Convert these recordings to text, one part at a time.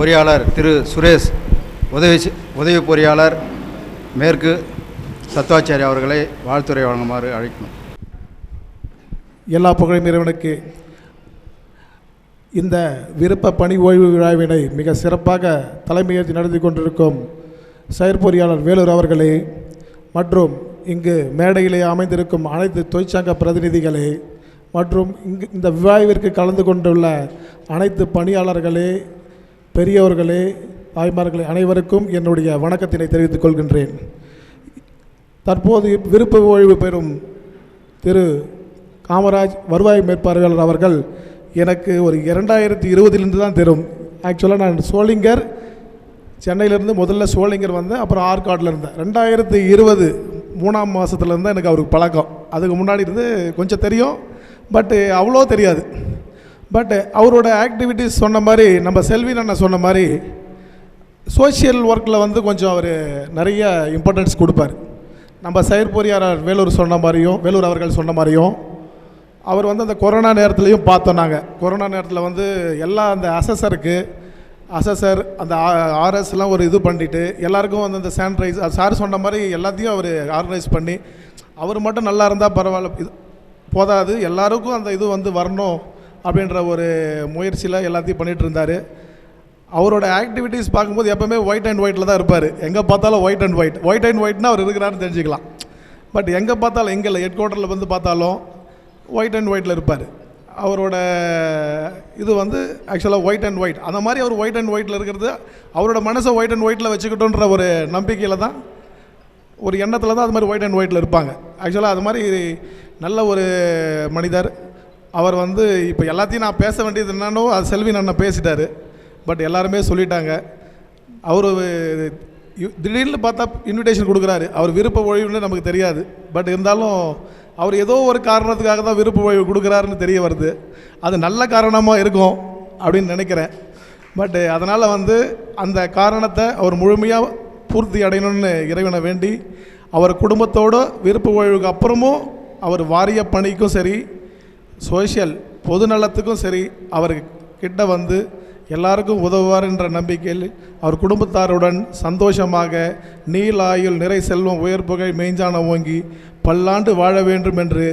பொறியாளர் திரு சுரேஷ் உதவி உதவி பொறியாளர் மேற்கு சத்வாச்சாரி அவர்களை வாழ்த்துறை வழங்குமாறு அழைக்கணும். எல்லா புகழும் இறைவனுக்கு. இந்த விருப்ப பணி ஓய்வு விழாவினை மிக சிறப்பாக தலைமையேற்று நடத்தி கொண்டிருக்கும் செயற்பொறியாளர் வேலூர் அவர்களே மற்றும் இங்கு மேடையிலே அமைந்திருக்கும் அனைத்து தொழிற்சங்க பிரதிநிதிகளே மற்றும் இங்கு இந்த விழாவிற்கு கலந்து கொண்டுள்ள அனைத்து பணியாளர்களே பெரியவர்களே தாய்மார்களே அனைவருக்கும் என்னுடைய வணக்கத்தினை தெரிவித்துக் கொள்கின்றேன். தற்போது விருப்ப ஓய்வு பெறும் திரு காமராஜ் வருவாய் மேற்பார்வையாளர் அவர்கள் எனக்கு ஒரு இரண்டாயிரத்தி இருபதிலிருந்து தான் தரும் ஆக்சுவலாக நான் சோளிங்கர் சென்னையிலேருந்து முதல்ல சோளிங்கர் வந்தேன் அப்புறம் ஆற்காட்டில் இருந்தேன். ரெண்டாயிரத்தி இருபது மூணாம் மாதத்துலேருந்து எனக்கு அவருக்கு பழக்கம். அதுக்கு முன்னாடி இருந்து கொஞ்சம் தெரியும் பட்டு அவ்வளோ தெரியாது. பட் uh, அவரோட ஆக்டிவிட்டீஸ் சொன்ன மாதிரி நம்ம செல்வின் அண்ணன் சொன்ன மாதிரி சோஷியல் ஒர்க்கில் வந்து கொஞ்சம் அவர் நிறைய இம்பார்ட்டன்ஸ் கொடுப்பார். நம்ம செயற்பொறியார் வேலூர் சொன்ன மாதிரியும் வேலூர் அவர்கள் சொன்ன மாதிரியும் அவர் வந்து அந்த கொரோனா நேரத்துலையும் பார்த்தோம் நாங்கள் கொரோனா நேரத்தில் வந்து எல்லா அந்த அசஸருக்கு அசஸர் அந்த ஆர்எஸ்லாம் ஒரு இது பண்ணிட்டு எல்லாருக்கும் வந்து அந்த சானிடைஸ் சார் சொன்ன மாதிரி எல்லாத்தையும் அவர் ஆர்கனைஸ் பண்ணி அவர் மட்டும் நல்லா இருந்தால் பரவாயில்ல இது போதாது எல்லாருக்கும் அந்த இது வந்து வரணும். அப்படின்ற ஒரு முயற்சியில் எல்லாத்தையும் பண்ணிகிட்டு இருந்தார். அவரோட ஆக்டிவிட்டீஸ் பார்க்கும்போது எப்போவுமே ஒயிட் அண்ட் ஒயிட்டில் தான் இருப்பார். எங்கே பார்த்தாலும் white and white white and ஒயிட்னா அவர் இருக்கிறாருன்னு தெரிஞ்சுக்கலாம். பட் எங்கே பார்த்தாலும் எங்கே இல்லை ஹெட் குவார்ட்டரில் வந்து பார்த்தாலும் ஒயிட் அண்ட் ஒயிட்டில் இருப்பார். அவரோட இது வந்து ஆக்சுவலாக ஒயிட் அண்ட் ஒயிட் அந்த மாதிரி அவர் ஒயிட் அண்ட் ஒயிட்டில் இருக்கிறது அவரோட மனசை ஒயிட் அண்ட் ஒயிட்டில் வச்சுக்கிட்டோன்ற ஒரு நம்பிக்கையில் தான் ஒரு எண்ணத்தில் தான் அது மாதிரி ஒயிட் அண்ட் ஒயிட்டில் இருப்பாங்க. ஆக்சுவலாக அது மாதிரி நல்ல ஒரு மனிதர். அவர் வந்து இப்போ எல்லாத்தையும் நான் பேச வேண்டியது என்னன்னோ அது செல்வி அண்ணன் பேசிட்டாரு. பட் எல்லாருமே சொல்லிட்டாங்க. அவர் திடீர்னு பார்த்தா இன்விடேஷன் கொடுக்குறாரு. அவர் விருப்ப ஓய்வுன்னு நமக்கு தெரியாது. பட் இருந்தாலும் அவர் ஏதோ ஒரு காரணத்துக்காக தான் விருப்ப ஓய்வு கொடுக்குறாருன்னு தெரிய வருது. அது நல்ல காரணமாக இருக்கும் அப்படின்னு நினைக்கிறேன். பட்டு அதனால் வந்து அந்த காரணத்தை அவர் முழுமையாக பூர்த்தி அடையணும்னு இறைவனை வேண்டி அவர் குடும்பத்தோடு விருப்ப ஓய்வுக்கு அப்புறமும் அவர் வாரிய பணிக்கும் சரி சோஷியல் பொதுநலத்துக்கும் சரி அவர் கிட்ட வந்து எல்லாருக்கும் உதவுவார் என்ற நம்பிக்கையில் அவர் குடும்பத்தாருடன் சந்தோஷமாக நீலாயுள் நிறை செல்வம் உயர் புகை மெய்ஞ்சான ஓங்கி பல்லாண்டு வாழ வேண்டும் என்று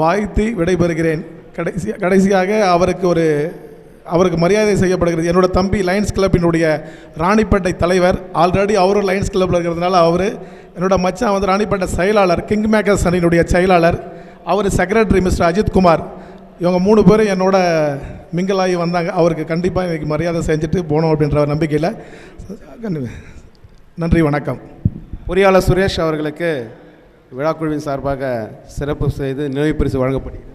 வாழ்த்தி விடைபெறுகிறேன். கடைசி கடைசியாக அவருக்கு ஒரு அவருக்கு மரியாதை செய்யப்படுகிறது. என்னோட தம்பி லைன்ஸ் கிளப்பினுடைய ராணிப்பேட்டை தலைவர். ஆல்ரெடி அவரும் லைன்ஸ் கிளப்பில் இருக்கிறதுனால அவர் என்னோட மச்சான் வந்து ராணிப்பேட்டை செயலாளர் கிங் மேக்கர்ஸ் அணியினுடைய செயலாளர். அவர் செக்ரட்டரி மிஸ்டர் அஜித் குமார். இவங்க மூணு பேரும் என்னோட மிங்கலாகி ஆகி வந்தாங்க. அவருக்கு கண்டிப்பாக இன்னைக்கு மரியாதை செஞ்சுட்டு போகணும் அப்படின்ற ஒரு நம்பிக்கையில். நன்றி வணக்கம். பொறியாளர் சுரேஷ் அவர்களுக்கு விழாக்குழுவின் சார்பாக சிறப்பு செய்து நினைவு பரிசு வழங்கப்படுகிறது.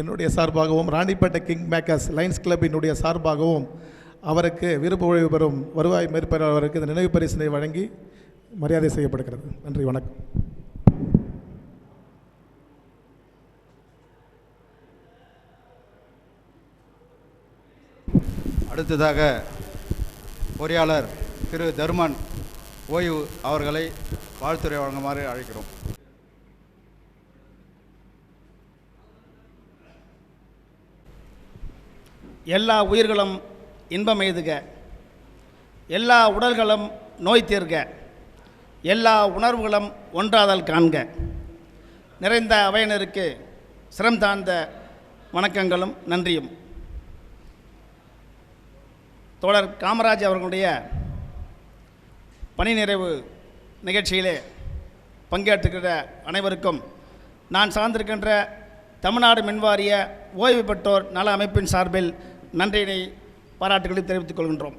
என்னுடைய சார்பாகவும் ராணிப்பேட்டை கிங் மேக்கர்ஸ் லைன்ஸ் கிளப்பினுடைய சார்பாகவும் அவருக்கு விருப்ப ஓய்வு பெறும் வருவாய் மேற்பார்வையாளருக்கு இந்த நினைவு பரிசினை வழங்கி மரியாதை செய்யப்படுகிறது. நன்றி வணக்கம். அடுத்ததாக பொறியாளர் திரு தருமன் ஓய்வு அவர்களை வாழ்த்துறை வழங்குமாறு அழைக்கிறோம். எல்லா உயிர்களும் இன்பம் எய்துக. எல்லா உடல்களும் நோய் தீர்க. எல்லா உணர்வுகளும் ஒன்றாதல் காண்க. நிறைந்த அவையினருக்கு சிரம் தாழ்ந்த வணக்கங்களும் நன்றியும். தோழர் காமராஜ் அவர்களுடைய பணி நிறைவு நிகழ்ச்சியிலே பங்கேற்றுகிற அனைவருக்கும் நான் சார்ந்திருக்கின்ற தமிழ்நாடு மின்வாரிய ஓய்வு பெற்றோர் நல அமைப்பின் சார்பில் நன்றியினை பாராட்டுகளை தெரிவித்துக் கொள்கின்றோம்.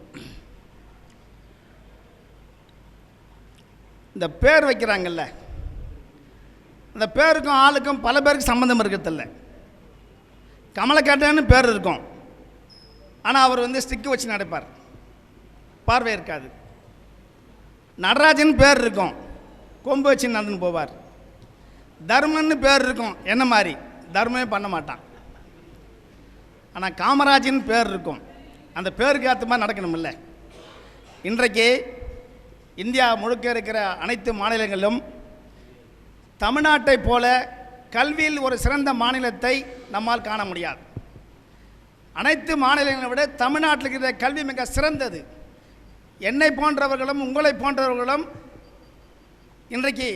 இந்த பேர் வைக்கிறாங்கல்ல அந்த பேருக்கும் ஆளுக்கும் பல பேருக்கு சம்மந்தம் இருக்கிறதில்ல கமலக்கட்டன்னு பேர் இருக்கும். ஆனால் அவர் வந்து ஸ்டிக்கு வச்சு நடப்பார். பார்வை இருக்காது. நடராஜன் பேர் இருக்கும். கொம்பு வச்சு நடந்து போவார். தர்மன்னு பேர் இருக்கும். என்ன மாதிரி? தர்மமே பண்ண மாட்டான். ஆனால் காமராஜின் பேர் இருக்கும். அந்த பேருக்கு ஏற்ற மாதிரி நடக்கணுமில்ல இன்றைக்கு இந்தியா முழுக்க இருக்கிற அனைத்து மாநிலங்களிலும் தமிழ்நாட்டைப் போல கல்வியில் ஒரு சிறந்த மாநிலத்தை நம்மால் காண முடியாது. அனைத்து மாநிலங்களை விட தமிழ்நாட்டில் இருக்கிற கல்வி மிக சிறந்தது. என்னை போன்றவர்களும் உங்களை போன்றவர்களும் இன்றைக்கு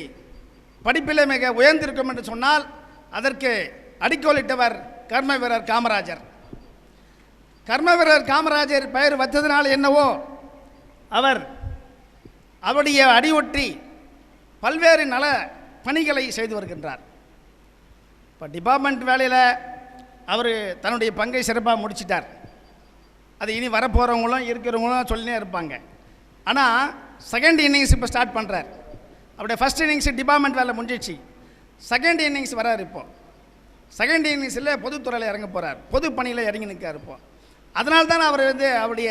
படிப்பிலே மிக உயர்ந்திருக்கும் என்று சொன்னால் அதற்கு அடிக்கோலிட்டவர் கர்ம வீரர் காமராஜர். கர்மவீரர் காமராஜர் பெயர் வச்சதுனால் என்னவோ? அவர் அவருடைய அடியொற்றி பல்வேறு நல பணிகளை செய்து வருகின்றார். இப்போ டிபார்ட்மெண்ட் வேலையில் அவர் தன்னுடைய பங்கை சிறப்பாக முடிச்சிட்டார். அது இனி வரப்போகிறவங்களும் இருக்கிறவங்களும் சொல்லினே இருப்பாங்க. ஆனால் செகண்ட் இன்னிங்ஸ் இப்போ ஸ்டார்ட் பண்ணுறார் அவருடைய ஃபஸ்ட் இன்னிங்ஸ் டிபார்ட்மெண்ட் வேலை முடிஞ்சிச்சு. செகண்ட் இன்னிங்ஸ் வரார் இப்போ. செகண்ட் இன்னிங்ஸில் பொதுத்துறையில் இறங்க போகிறார் பொது பணியில் இறங்கி நிற்கிறார் இப்போது அதனால்தான் அவர் வந்து அவருடைய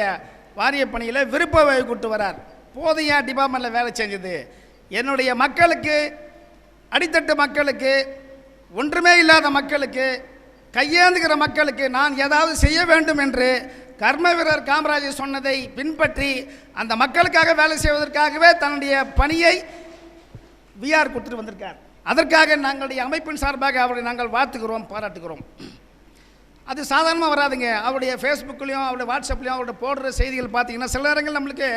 வாரிய பணியில் விருப்ப ஓய்வு கூட்டு வரார். போதையா டிபார்ட்மெண்ட்டில் வேலை செஞ்சது. என்னுடைய மக்களுக்கு அடித்தட்டு மக்களுக்கு ஒன்றுமே இல்லாத மக்களுக்கு கையேந்துகிற மக்களுக்கு நான் ஏதாவது செய்ய வேண்டும் என்று கர்ம வீரர் காமராஜர் சொன்னதை பின்பற்றி அந்த மக்களுக்காக வேலை செய்வதற்காகவே தன்னுடைய பணியை விஆர் கொடுத்துட்டு வந்திருக்கார். அதற்காக நாங்களுடைய அமைப்பின் சார்பாக அவரை நாங்கள் வாழ்த்துக்கிறோம் பாராட்டுகிறோம். அது சாதாரணமாக வராதுங்க. அவருடைய ஃபேஸ்புக்லேயும் அவருடைய வாட்ஸ்அப்லேயும் அவருடைய போடுற செய்திகள் பார்த்தீங்கன்னா சில நேரங்கள் நம்மளுக்கு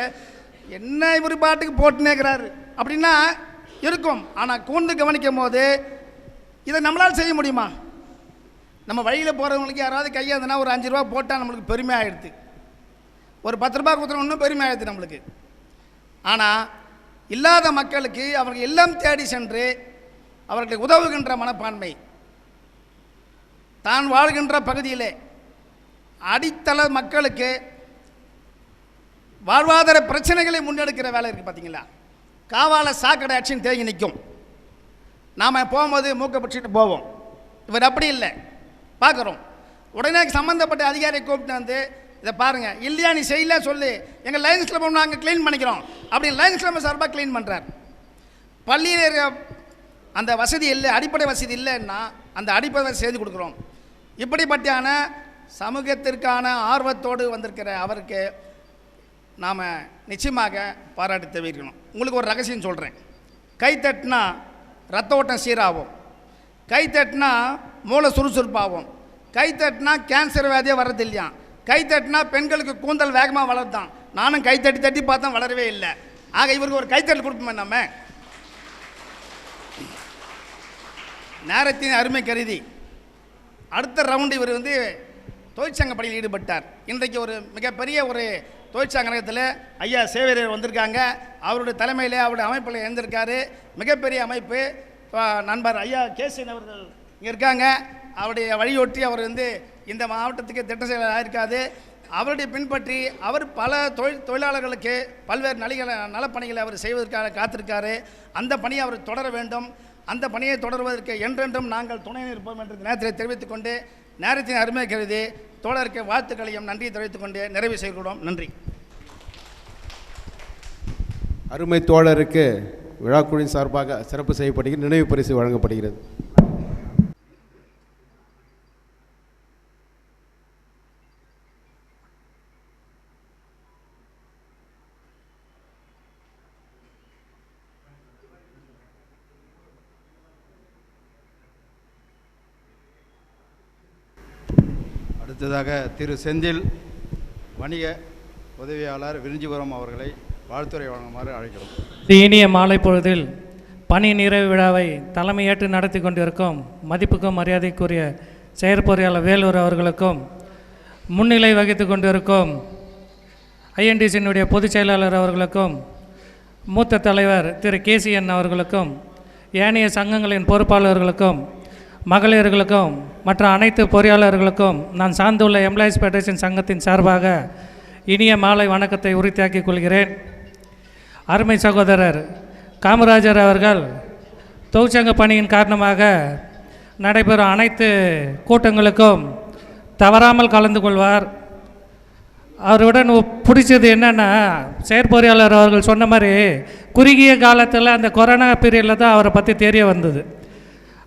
என்ன இவர் பாட்டுக்கு போட்டுனேக்கிறாரு அப்படின்னா இருக்கும். ஆனால் கூர்ந்து கவனிக்கும் போது இதை நம்மளால் செய்ய முடியுமா? நம்ம வழியில் போகிறவங்களுக்கு யாராவது கையாதுனா ஒரு அஞ்சு ரூபா போட்டால் நம்மளுக்கு பெருமை ஆகிடுது ஒரு பத்து ரூபா கொடுத்துன இன்னும் பெருமை ஆகிடுது நம்மளுக்கு. ஆனால் இல்லாத மக்களுக்கு அவர்கள் இல்லம் தேடி சென்று அவர்களுக்கு உதவுகின்ற மனப்பான்மை. தான் வாழ்கின்ற பகுதியிலே அடித்தள மக்களுக்கு வாழ்வாதார பிரச்சனைகளை முன்னெடுக்கிற வேலை இருக்குது பார்த்தீங்களா காவால சாக்கடை ஆட்சின்னு தேங்கி நிற்கும் நாம் போகும்போது மூக்கை பிடிச்சிட்டு போவோம். இவர் அப்படி இல்லை. பார்க்குறோம். உடனே சம்மந்தப்பட்ட அதிகாரியை கூப்பிட்டு வந்து இதை பாருங்கள் இல்லையா நீ செய்யல சொல்லு. எங்கள் லைன்ஸ் கிளப் நாங்கள் க்ளீன் பண்ணிக்கிறோம். அப்படின்னு லைன்ஸ் கிளப் சார்பாக க்ளீன் பண்ணுறார் பள்ளியில் இருக்க அந்த வசதி இல்லை அடிப்படை வசதி இல்லைன்னா அந்த அடிப்படை செய்து கொடுக்குறோம். இப்படிப்பட்டான சமூகத்திற்கான ஆர்வத்தோடு வந்திருக்கிற அவருக்கு நாம் நிச்சயமாக பாராட்டு தெரிவிக்கணும். உங்களுக்கு ஒரு ரகசியம் சொல்கிறேன் கை தட்டினா ரத்த ஓட்டம் சீராகும். கை தட்டினா மூளை சுறுசுறுப்பாகும். கை தட்டினா கேன்சர் வியாதியே வர்றது இல்லையா கை தட்டினா பெண்களுக்கு கூந்தல் வேகமாக வளர்த்தான் நானும் கை தட்டி தட்டி பார்த்தா வளரவே இல்லை. ஆக இவருக்கு ஒரு கைத்தட்டல் கொடுப்போமே நம்ம. நேரத்தின் அருமை கருதி. அடுத்த ரவுண்டு இவர் வந்து தொழிற்சங்க பணியில் ஈடுபட்டார். இன்றைக்கு ஒரு மிகப்பெரிய ஒரு தொழிற்சங்க நகரத்தில் ஐயா சேவரியர் வந்திருக்காங்க. அவருடைய தலைமையில் அவருடைய அமைப்பில் இருந்திருக்காரு மிகப்பெரிய அமைப்பு. நண்பர் ஐயா கேசன் அவர்கள் இங்கே இருக்காங்க. அவருடைய வழியொட்டி அவர் வந்து இந்த மாவட்டத்துக்கு திட்ட செயலர் ஆயிருக்காது அவருடைய பின்பற்றி அவர் பல தொழில் தொழிலாளர்களுக்கு பல்வேறு நலிகளை நலப்பணிகளை அவர் செய்வதற்காக காத்திருக்காரு. அந்த பணியை அவர் தொடர வேண்டும். அந்த பணியை தொடர்வதற்கு என்றென்றும் நாங்கள் துணை நிற்போம் என்று நேரத்தில் தெரிவித்துக் கொண்டு நேரத்தின் அருமை கருதி தோழருக்கு வாழ்த்துக்களையும் நன்றி தெரிவித்துக் கொண்டு நிறைவு செய்கிறோம். நன்றி. அருமை தோழருக்கு விழாக்குழுவின் சார்பாக சிறப்பு செய்யப்படுகிறது நினைவு பரிசு வழங்கப்படுகிறது. அடுத்ததாக திரு செந்தில் வணிக உதவியாளர் விரிஞ்சிபுரம் அவர்களை வாழ்த்துறை வழங்குமாறு அழைக்கிறோம். இனிய மாலை பொழுதில் பணி நிறைவு விழாவை தலைமையேற்று நடத்தி கொண்டிருக்கும் மதிப்புக்கும் மரியாதைக்குரிய செயற்பொறியாளர் வேலூர் அவர்களுக்கும் முன்னிலை வகித்து கொண்டிருக்கும் ஐஎன்டிசியினுடைய பொதுச் செயலாளர் அவர்களுக்கும் மூத்த தலைவர் திரு கேசிஎன் அவர்களுக்கும் ஏனைய சங்கங்களின் பொறுப்பாளர்களுக்கும் மகளிர்களுக்கும் மற்ற அனைத்து பொறியாளர்களுக்கும் நான் சார்ந்துள்ள எம்ப்ளாயீஸ் ஃபெடரேஷன் சங்கத்தின் சார்பாக இனிய மாலை வணக்கத்தை உறுதியாக்கிக் கொள்கிறேன். அருமை சகோதரர் காமராஜர் அவர்கள் தொழிற்சங்க பணியின் காரணமாக நடைபெறும் அனைத்து கூட்டங்களுக்கும் தவறாமல் கலந்து கொள்வார். அவருடன் பிடிச்சது என்னென்னா செயற்பொறியாளர் அவர்கள் சொன்ன மாதிரி குறுகிய காலத்தில் அந்த கொரோனா பீரியடில் தான் அவரை பற்றி தெரிய வந்தது.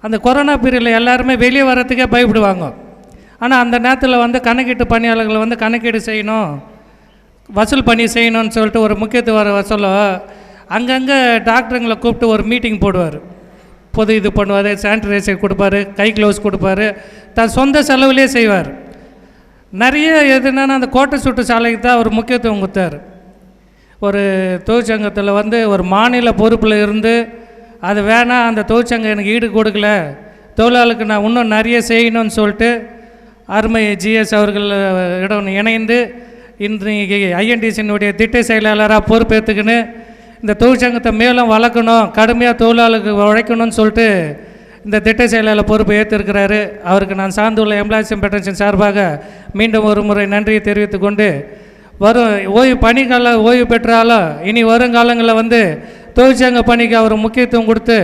அந்த கொரோனா பீரியடில் எல்லாருமே வெளியே வர்றதுக்கே பயப்படுவாங்க. ஆனால் அந்த நேரத்தில் வந்து கணக்கீட்டு பணியாளர்கள் வந்து கணக்கீடு செய்யணும் வசூல் பண்ணி செய்யணும்னு சொல்லிட்டு ஒரு முக்கியத்துவம் வர சொல்ல அங்கங்கே டாக்டருங்களை கூப்பிட்டு ஒரு மீட்டிங் போடுவார். பொது இது பண்ணுவார் சானிடைசர் கொடுப்பாரு கை க்ளவுஸ் கொடுப்பாரு தன் சொந்த செலவுலேயே செய்வார். நிறைய எதுனா அந்த கோட்டை சுட்டு சாலைக்கு தான் அவர் முக்கியத்துவம் கொடுத்தார். ஒரு தொழிற்சங்கத்தில் வந்து ஒரு மாநில பொறுப்பில் இருந்து அது வேணாம் அந்த தொழிற்சங்கம் எனக்கு ஈடு கொடுக்கல. தொழிலாளருக்கு நான் இன்னும் நிறைய செய்யணும்னு சொல்லிட்டு அருமை ஜிஎஸ் அவர்கள் இடம் இணைந்து இன்றைக்கு ஐஎன்டிசியினுடைய திட்ட செயலாளராக பொறுப்பேற்றுக்குன்னு இந்த தொழிற்சங்கத்தை மேலும் வளர்க்கணும் கடுமையாக தொழிலாளருக்கு உழைக்கணும்னு சொல்லிட்டு இந்த திட்ட செயலாளர் பொறுப்பு ஏற்றிருக்கிறாரு அவருக்கு நான் சார்ந்துள்ள எம்ப்ளாயிஸ் பெட்டன்ஷன் சார்பாக மீண்டும் ஒரு முறை நன்றியை தெரிவித்துக்கொண்டு வரும் ஓய்வு பணிக்கால ஓய்வு பெற்றாலும் இனி வருங்காலங்களில் வந்து தொழிற்சங்க பணிக்கு அவர் முக்கியத்துவம் கொடுத்து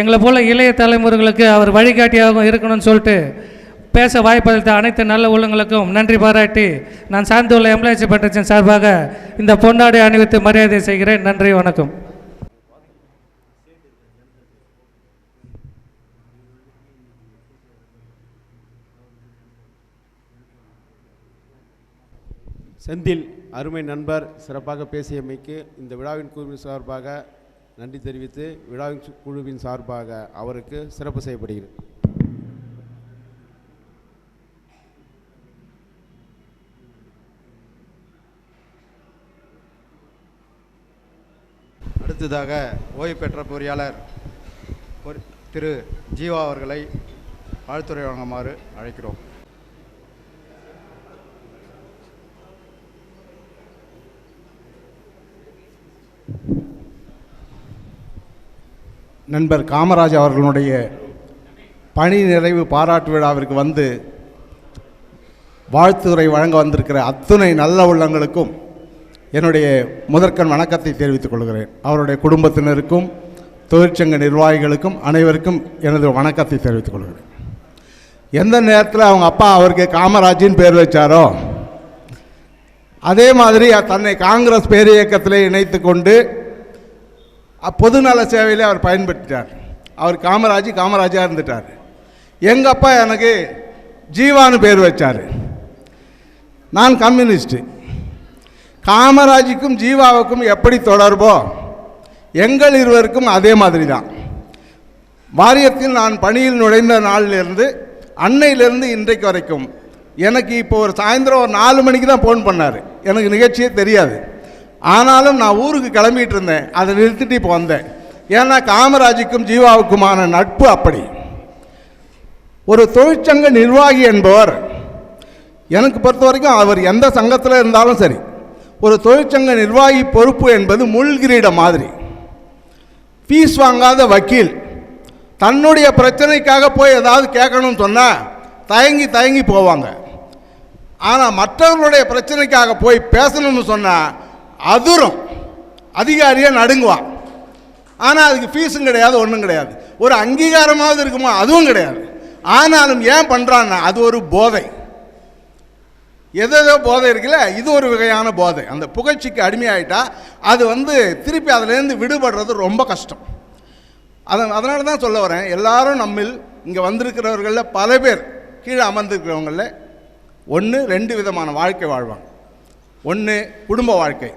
எங்களை போல் இளைய தலைமுறைகளுக்கு அவர் வழிகாட்டியாகவும் இருக்கணும்னு சொல்லிட்டு பேச வாய்ப்பளித்த அனைத்து நல்ல உள்ளங்களுக்கும் நன்றி பாராட்டி நான் சார்ந்துள்ள எம்எல்ஏசி பட்டத்தின் சார்பாக இந்த பொன்னாடை அணிவித்து மரியாதை செய்கிறேன். நன்றி வணக்கம். செந்தில் அருமை நண்பர் சிறப்பாக பேசியமைக்கு இந்த விழாவின் குழுவின் சார்பாக நன்றி தெரிவித்து விழாவின் குழுவின் சார்பாக அவருக்கு சிறப்பு செய்யப்படுகிறது. அடுத்ததாக ஓய்வு பெற்ற பொறியாளர் திரு ஜீவா அவர்களை வாழ்த்துறை வழங்குமாறு அழைக்கிறோம். நண்பர் காமராஜ் அவர்களுடைய பணி நிறைவு பாராட்டு விழாவிற்கு வந்து வாழ்த்துரை வழங்க வந்திருக்கிற அத்துணை நல்ல உள்ளங்களுக்கும் என்னுடைய முதற்கண் வணக்கத்தை தெரிவித்துக் கொள்கிறேன். அவருடைய குடும்பத்தினருக்கும் தொழிற்சங்க நிர்வாகிகளுக்கும் அனைவருக்கும் எனது வணக்கத்தை தெரிவித்துக் கொள்கிறேன். எந்த நேரத்தில் அவங்க அப்பா அவருக்கு காமராஜின் பேர் வச்சாரோ அதே மாதிரி தன்னை காங்கிரஸ் பேரியக்கத்தில் இணைத்து கொண்டு பொதுநல சேவையிலே அவர் பயன்படுத்திட்டார் அவர் காமராஜ் காமராஜாக இருந்துட்டார். எங்கள் அப்பா எனக்கு ஜீவான்னு பேர் வச்சார். நான் கம்யூனிஸ்ட்டு. காமராஜுக்கும் ஜீவாவுக்கும் எப்படி தொடர்போ எங்கள் இருவருக்கும் அதே மாதிரி தான் வாரியத்தில் நான் பணியில் நுழைந்த நாளிலிருந்து அன்னையிலிருந்து இன்றைக்கு வரைக்கும் எனக்கு இப்போ ஒரு சாயந்தரம் ஒரு நாலு மணிக்கு தான் ஃபோன் பண்ணார். எனக்கு நிகழ்ச்சியே தெரியாது. ஆனாலும் நான் ஊருக்கு கிளம்பிட்டு இருந்தேன். அதை நிறுத்திட்டு இப்போ வந்தேன். ஏன்னா காமராஜுக்கும் ஜீவாவுக்குமான நட்பு அப்படி. ஒரு தொழிற்சங்க நிர்வாகி என்பவர் எனக்கு பொறுத்த வரைக்கும் அவர் எந்த சங்கத்தில் இருந்தாலும் சரி ஒரு தொழிற்சங்க நிர்வாகி பொறுப்பு என்பது முள்கிரீட மாதிரி. ஃபீஸ் வாங்காத வக்கீல் தன்னுடைய பிரச்சனைக்காக போய் ஏதாவது கேட்கணும்னு சொன்னால் தயங்கி தயங்கி போவாங்க. ஆனால் மற்றவர்களுடைய பிரச்சனைக்காக போய் பேசணும்னு சொன்னால் அதுரும். அதிகாரியாக நடுங்குவான் ஆனால் அதுக்கு ஃபீஸும் கிடையாது ஒன்றும் கிடையாது. ஒரு அங்கீகாரமாவது இருக்குமா அதுவும் கிடையாது. ஆனாலும் ஏன் பண்ணுறான்னா அது ஒரு போதை. எதோ போதை இருக்குல்ல இது ஒரு வகையான போதை. அந்த புகழ்ச்சிக்கு அடிமையாயிட்டா அது வந்து திருப்பி அதுலேருந்து விடுபடுறது ரொம்ப கஷ்டம். அதன் அதனால தான் சொல்ல வரேன். எல்லாரும் நம்மில் இங்கே வந்திருக்கிறவர்களில் பல பேர் கீழே அமர்ந்திருக்கிறவங்களில் ஒன்று ரெண்டு விதமான வாழ்க்கை வாழ்வாங்க. ஒன்று குடும்ப வாழ்க்கை.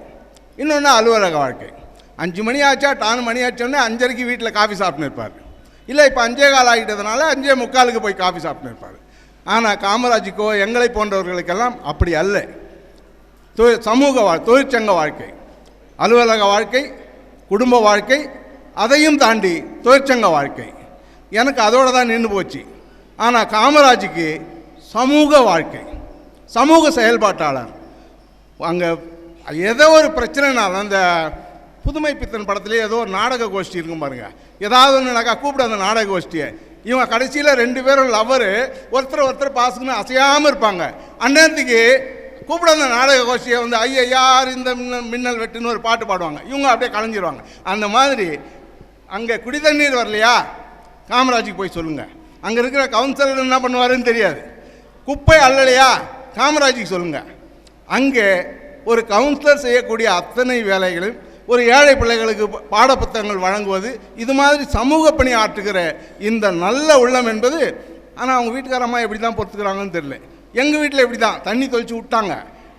இன்னொன்று அலுவலக வாழ்க்கை. அஞ்சு மணி ஆச்சா டானு மணி ஆச்சோன்னே அஞ்சரைக்கு வீட்டில் காஃபி சாப்பிட்டுன்னு இருப்பார். இல்லை இப்போ அஞ்சே கால் ஆகிட்டதுனால அஞ்சே முக்காலுக்கு போய் காஃபி சாப்பிட்டுன்னு இருப்பார். ஆனால் காமராஜுக்கோ எங்களை போன்றவர்களுக்கெல்லாம் அப்படி அல்ல. தொழில் சமூக வாழ் தொழிற்சங்க வாழ்க்கை. அலுவலக வாழ்க்கை குடும்ப வாழ்க்கை அதையும் தாண்டி தொழிற்சங்க வாழ்க்கை. எனக்கு அதோடு தான் நின்று போச்சு. ஆனால் காமராஜுக்கு சமூக வாழ்க்கை சமூக செயல்பாட்டாளர் அங்கே ஏதோ ஒரு பிரச்சனைனாலும் அந்த புதுமை பித்தன் படத்துலேயே ஏதோ ஒரு நாடக கோஷ்டி இருக்கும் பாருங்கள் ஏதாவது ஒன்றுனாக்கா கூப்பிட அந்த நாடக கோஷ்டியை. இவங்க கடைசியில் ரெண்டு பேரும் லவ்வரு ஒருத்தர் ஒருத்தர் பாசுக்குன்னு அசையாமல் இருப்பாங்க. அந்நேரத்துக்கு கூப்பிட அந்த நாடக கோஷ்டியை வந்து ஐயா யார் இந்த மின்னல் மின்னல் வெட்டுன்னு ஒரு பாட்டு பாடுவாங்க. இவங்க அப்படியே கலைஞ்சிருவாங்க. அந்த மாதிரி அங்கே குடி தண்ணீர் வரலையா? காமராஜுக்கு போய் சொல்லுங்கள் அங்கே இருக்கிற கவுன்சிலர் என்ன பண்ணுவாருன்னு தெரியாது. குப்பை அல்லலையா காமராஜுக்கு சொல்லுங்கள் அங்கே ஒரு கவுன்சிலர் செய்யக்கூடிய அத்தனை வேலைகளும் ஒரு ஏழை பிள்ளைகளுக்கு பாடப்புத்தகங்கள் வழங்குவது இது மாதிரி சமூக பணி ஆற்றுகிற இந்த நல்ல உள்ளம் என்பது ஆனால் அவங்க வீட்டுக்காரம்மா எப்படி தான் பொறுத்துக்கிறாங்கன்னு தெரியல. எங்கள் வீட்டில் எப்படி தான் தண்ணி தொழிச்சு விட்டாங்க.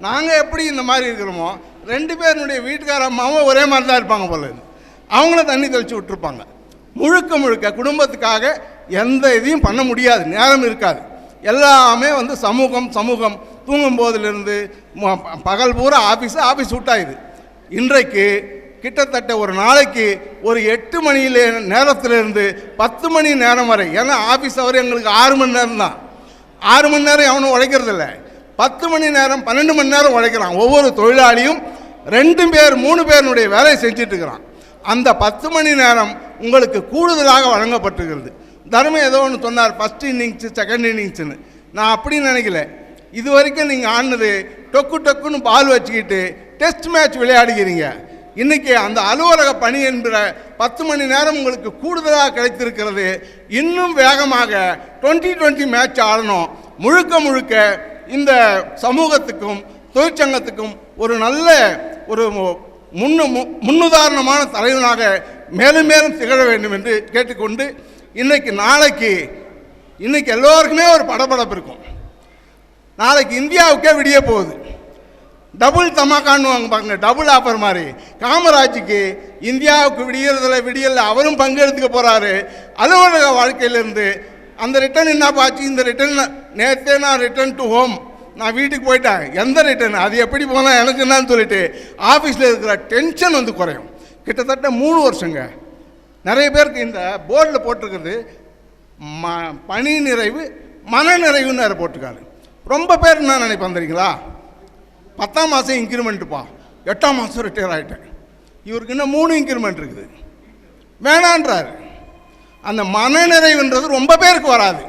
நாங்கள் எப்படி இந்த மாதிரி இருக்கிறோமோ ரெண்டு பேருடைய வீட்டுக்கார அம்மாவும் ஒரே மாதிரி தான் இருப்பாங்க போல அவங்களும் தண்ணி தெளித்து விட்டுருப்பாங்க. முழுக்க முழுக்க குடும்பத்துக்காக எந்த இதையும் பண்ண முடியாது நேரம் இருக்காது. எல்லாமே வந்து சமூகம் சமூகம் தூங்கும் போதிலிருந்து பகல் பூரா ஆஃபீஸ் ஆஃபீஸ் விட்டாயுது இன்றைக்கு கிட்டத்தட்ட ஒரு நாளைக்கு ஒரு எட்டு மணியில நேரத்திலிருந்து பத்து மணி நேரம் வரை ஏன்னா ஆஃபீஸ் அவர் எங்களுக்கு ஆறு மணி நேரம் தான். ஆறு மணி நேரம் எவனும் உழைக்கிறதில்ல பத்து மணி நேரம் பன்னெண்டு மணி நேரம் உழைக்கிறான். ஒவ்வொரு தொழிலாளியும் ரெண்டு பேர் மூணு பேருனுடைய வேலையை செஞ்சுட்டு இருக்கிறான். அந்த பத்து மணி நேரம் உங்களுக்கு கூடுதலாக வழங்கப்பட்டுகிறது தர்மம் ஏதோ ஒன்று சொன்னார். ஃபஸ்ட் இன்னிங்ஸு செகண்ட் இன்னிங்ஸ்னு நான் அப்படி நினைக்கல. இது வரைக்கும் நீங்கள் ஆடினது டொக்கு டொக்குன்னு பால் வச்சுக்கிட்டு டெஸ்ட் மேட்ச் விளையாடுகிறீங்க. இன்றைக்கி அந்த அலுவலக பணி என்கிற பத்து மணி நேரம் உங்களுக்கு கூடுதலாக கிடைத்திருக்கிறது. இன்னும் வேகமாக டுவெண்ட்டி டுவெண்ட்டி மேட்ச் ஆடணும். முழுக்க முழுக்க இந்த சமூகத்துக்கும் தொழிற்சங்கத்துக்கும் ஒரு நல்ல ஒரு முன்னு மு- முன்னுதாரணமான தலைவனாக மேலும் மேலும் திகழ வேண்டும் என்று கேட்டுக்கொண்டு இன்னைக்கு நாளைக்கு இன்னைக்கு எல்லோருக்குமே ஒரு படபடப்பு இருக்கும். நாளைக்கு இந்தியாவுக்கே விடிய போகுது. டபுள் தமாக்கான்னு பாருங்க டபுள் ஆஃபர் மாதிரி. காமராஜுக்கு இந்தியாவுக்கு விடியறதில் விடியல அவரும் பங்கெடுத்துக்க போகிறாரு அலுவலக வாழ்க்கையிலேருந்து அந்த ரிட்டர்ன் என்ன பாச்சு? இந்த ரிட்டர்ன் நேற்றே நான் ரிட்டர்ன் டு ஹோம் நான் வீட்டுக்கு போயிட்டேன். எந்த ரிட்டர்ன் அது எப்படி போனால் எனக்கு என்னன்னு சொல்லிட்டு ஆஃபீஸில் இருக்கிற டென்ஷன் வந்து குறையும். கிட்டத்தட்ட மூணு வருஷங்க. நிறைய பேருக்கு இந்த போர்டில் போட்டிருக்கிறது ம பணி நிறைவு மன நிறைவுன்னு வேறு போட்டிருக்காரு. ரொம்ப பேர் என்ன நினைப்பா தெரியுங்களா? பத்தாம் மாதம் இன்க்ரிமெண்ட்டுப்பா எட்டாம் மாதம் ரிட்டையர் ஆகிட்டேன் இவருக்கு இன்னும் மூணு இன்க்ரிமெண்ட் இருக்குது. வேணான்றாரு. அந்த மனநிறைவுன்றது ரொம்ப பேருக்கு வராது.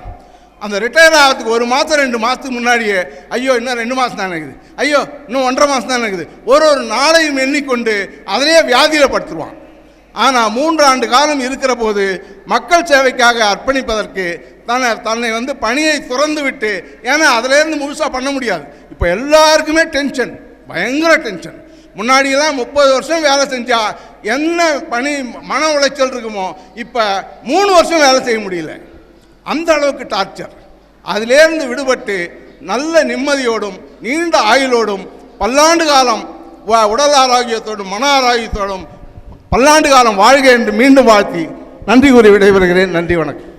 அந்த ரிட்டையர் ஆகிறதுக்கு ஒரு மாதம் ரெண்டு மாதத்துக்கு முன்னாடியே ஐயோ இன்னும் ரெண்டு மாதம் தான் இருக்குது. ஐயோ இன்னும் ஒன்றரை மாதம் தான் இருக்குது. ஒரு ஒரு நாளையும் எண்ணிக்கொண்டு அதிலே வியாதியில் படுத்துருவான். ஆனால் மூன்று ஆண்டு காலம் இருக்கிற போது மக்கள் சேவைக்காக அர்ப்பணிப்பதற்கு தன்னை தன்னை வந்து பணியை துறந்து விட்டு ஏன்னா அதிலேருந்து முழுசாக பண்ண முடியாது. இப்போ எல்லாருக்குமே டென்ஷன் பயங்கர டென்ஷன். முன்னாடியெல்லாம் முப்பது வருஷம் வேலை செஞ்சா என்ன பணி மன உளைச்சல் இருக்குமோ இப்போ மூணு வருஷம் வேலை செய்ய முடியல. அந்த அளவுக்கு டார்ச்சர். அதிலேருந்து விடுபட்டு நல்ல நிம்மதியோடும் நீண்ட ஆயுளோடும் பல்லாண்டு காலம் வ- உடல் ஆரோக்கியத்தோடும் மன ஆரோக்கியத்தோடும் பல்லாண்டு காலம் வாழ்க என்று மீண்டும் வாழ்த்தி நன்றி கூறி விடைபெறுகிறேன். நன்றி வணக்கம்.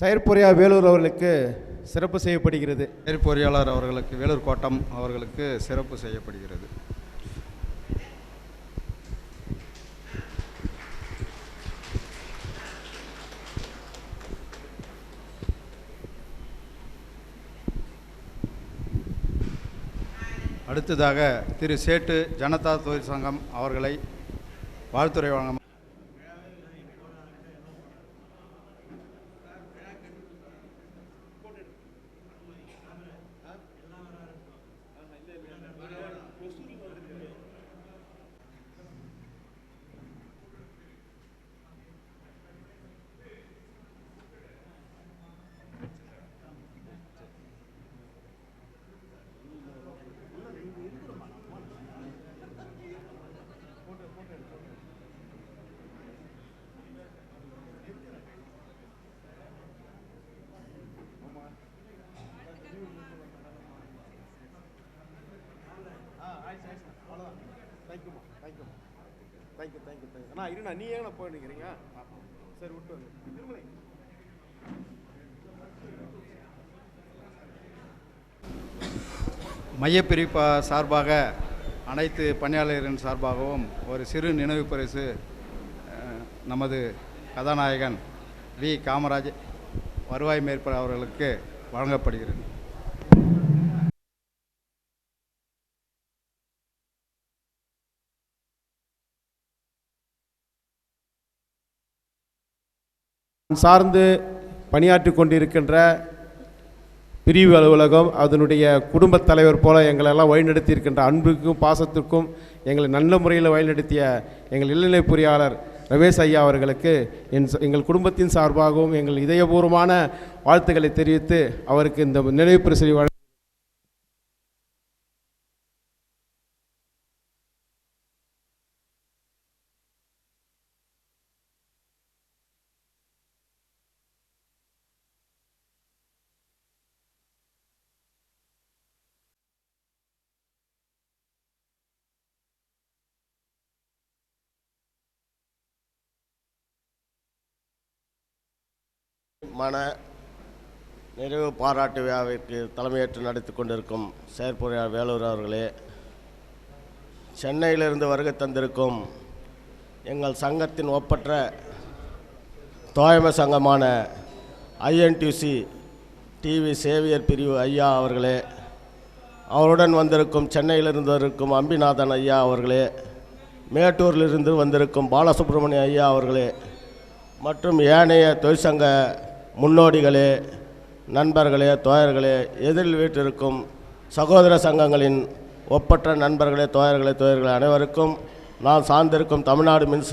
செயற்பொறியா வேலூர் அவர்களுக்கு சிறப்பு செய்யப்படுகிறது. செயற் பொறியாளர் அவர்களுக்கு வேலூர் கோட்டம் அவர்களுக்கு சிறப்பு செய்யப்படுகிறது. அடுத்ததாக திரு சேட்டு ஜனதா தொழிற்சங்கம் அவர்களை வாழ்த்துறை வழங்க thank you thank you thank you அண்ணா இருண்ணா நீ ஏன் போயிடுங்கிறீங்க சரி விட்டு வந்து. திருமலை. மையப்பிரிப்பா சார்பாக அனைத்து பணியாளர்களின் சார்பாகவும் ஒரு சிறு நினைவு பரிசு நமது கதாநாயகன் வி. காமராஜ் வருவாய் மேற்பர் அவர்களுக்கு வழங்கப்படுகிறது. சார்ந்து பணியாற்றி கொண்டிருக்கின்ற பிரிவு அலுவலகம் அதனுடைய குடும்பத் தலைவர் போல எங்களெல்லாம் வழிநடத்தி இருக்கின்ற அன்புக்கும் பாசத்திற்கும் எங்களை நல்ல முறையில் வழிநடத்திய எங்கள் இளநிலை பொறியாளர் ரமேஷ் ஐயா அவர்களுக்கு என் எங்கள் குடும்பத்தின் சார்பாகவும் எங்கள் இதயபூர்வமான வாழ்த்துக்களை தெரிவித்து அவருக்கு இந்த நினைவு பரிசை வழங்க மன நிறைவு பாராட்டு விழாவிற்கு தலைமையேற்று நடத்தி கொண்டிருக்கும் செயற்பொறியாளர் வேலூர் அவர்களே சென்னையிலிருந்து வருகை தந்திருக்கும் எங்கள் சங்கத்தின் ஒப்பற்ற தோயம சங்கமான ஐஎன்டிசி டிவி சேவியர் பிரிவு ஐயா அவர்களே அவருடன் வந்திருக்கும் சென்னையிலிருந்து வந்திருக்கும் அம்பிநாதன் ஐயா அவர்களே மேட்டூரிலிருந்து வந்திருக்கும் பாலசுப்ரமணிய ஐயா அவர்களே மற்றும் ஏனைய தொழிற்சங்க முன்னோடிகளே நண்பர்களே தோழர்களே எதிரில் வீட்டிற்கும் சகோதர சங்கங்களின் ஒப்பற்ற நண்பர்களே தோழர்களே தோழர்களே அனைவருக்கும் நான் சார்ந்திருக்கும் தமிழ்நாடு மின்ச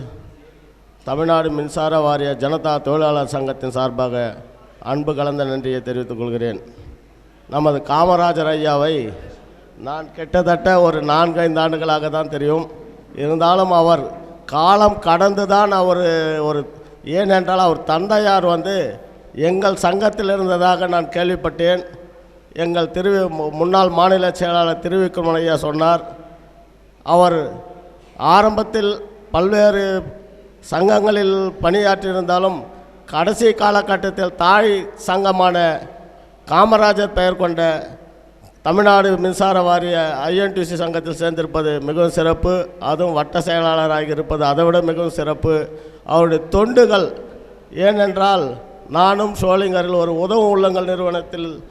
தமிழ்நாடு மின்சார வாரிய ஜனதா தொழிலாளர் சங்கத்தின் சார்பாக அன்பு கலந்த நன்றியை தெரிவித்துக் கொள்கிறேன். நமது காமராஜர் ஐயாவை நான் கிட்டத்தட்ட ஒரு நான்கைந்து ஆண்டுகளாக தான் தெரியும். இருந்தாலும் அவர் காலம் கடந்து தான் அவர் ஒரு ஏனென்றால் அவர் தந்தையார் வந்து எங்கள் சங்கத்தில் இருந்ததாக நான் கேள்விப்பட்டேன். எங்கள் திருவி மு- முன்னாள் மாநில செயலாளர் திருவிக்ரமணையா சொன்னார். அவர் ஆரம்பத்தில் பல்வேறு சங்கங்களில் பணியாற்றியிருந்தாலும் கடைசி காலகட்டத்தில் தாய் சங்கமான காமராஜர் பெயர் கொண்ட தமிழ்நாடு மின்சார வாரிய ஐஎன்டிசி சங்கத்தில் சேர்ந்திருப்பது மிகவும் சிறப்பு. அதுவும் வட்ட செயலாளராக இருப்பது அதைவிட மிகவும் சிறப்பு. அவருடைய தொண்டுகள் ஏனென்றால் நானும் சோழிங்கரில் ஒரு உதவும் உள்ளங்கள் நிறுவனத்தில்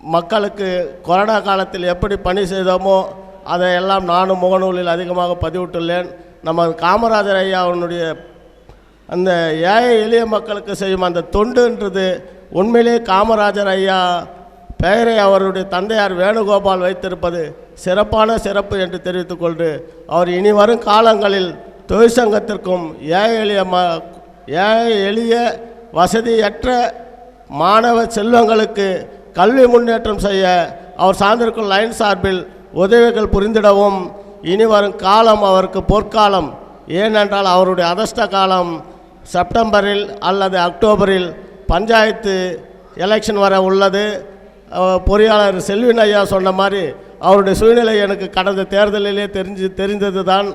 மக்களுக்கு கொரோனா காலத்தில் எப்படி பணி செய்தோமோ அதையெல்லாம் நானும் முகநூலில் அதிகமாக பதிவிட்டுள்ளேன். நம்ம காமராஜர் ஐயா அவனுடைய அந்த ஏழை எளிய மக்களுக்கு செய்யும் அந்த தொண்டுன்றது உண்மையிலே காமராஜர் ஐயா பெயரை அவருடைய தந்தையார் வேணுகோபால் வைத்திருப்பது சிறப்பான சிறப்பு என்று தெரிவித்துக்கொண்டு அவர் இனி வரும் காலங்களில் தொழிற்சங்கத்திற்கும் ஏழை எளிய ம ஏழை எளிய வசதியற்ற மாணவ செல்வங்களுக்கு கல்வி முன்னேற்றம் செய்ய அவர் சார்ந்திருக்கும் லைன் சார்பில் உதவிகள் புரிந்திடவும். இனி வரும் காலம் அவருக்கு பொற்காலம். ஏனென்றால் அவருடைய அதிர்ஷ்ட காலம் செப்டம்பரில் அல்லது அக்டோபரில் பஞ்சாயத்து எலெக்ஷன் வர உள்ளது. பொறியாளர் செல்வின் ஐயா சொன்ன மாதிரி அவருடைய சூழ்நிலை எனக்கு கடந்த தேர்தலிலே தெரிஞ்சு தெரிந்தது தான்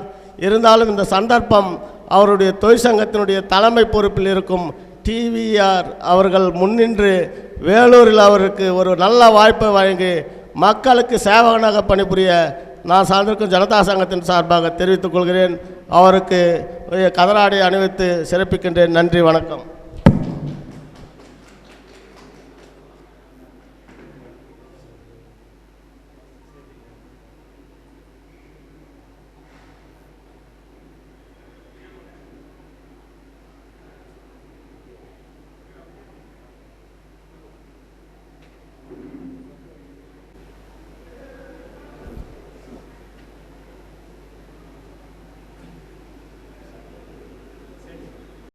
இருந்தாலும் இந்த சந்தர்ப்பம் அவருடைய தொழிற்சங்கத்தினுடைய தலைமை பொறுப்பில் இருக்கும் டிவிஆர் அவர்கள் முன்னின்று வேலூரில் அவருக்கு ஒரு நல்ல வாய்ப்பை வழங்கி மக்களுக்கு சேவகனாக பணிபுரிய நான் சார்ந்திருக்கும் ஜனதா சங்கத்தின் சார்பாக தெரிவித்துக் கொள்கிறேன். அவருக்கு கதராடை அணிவித்து சிறப்பிக்கின்றேன். நன்றி வணக்கம்.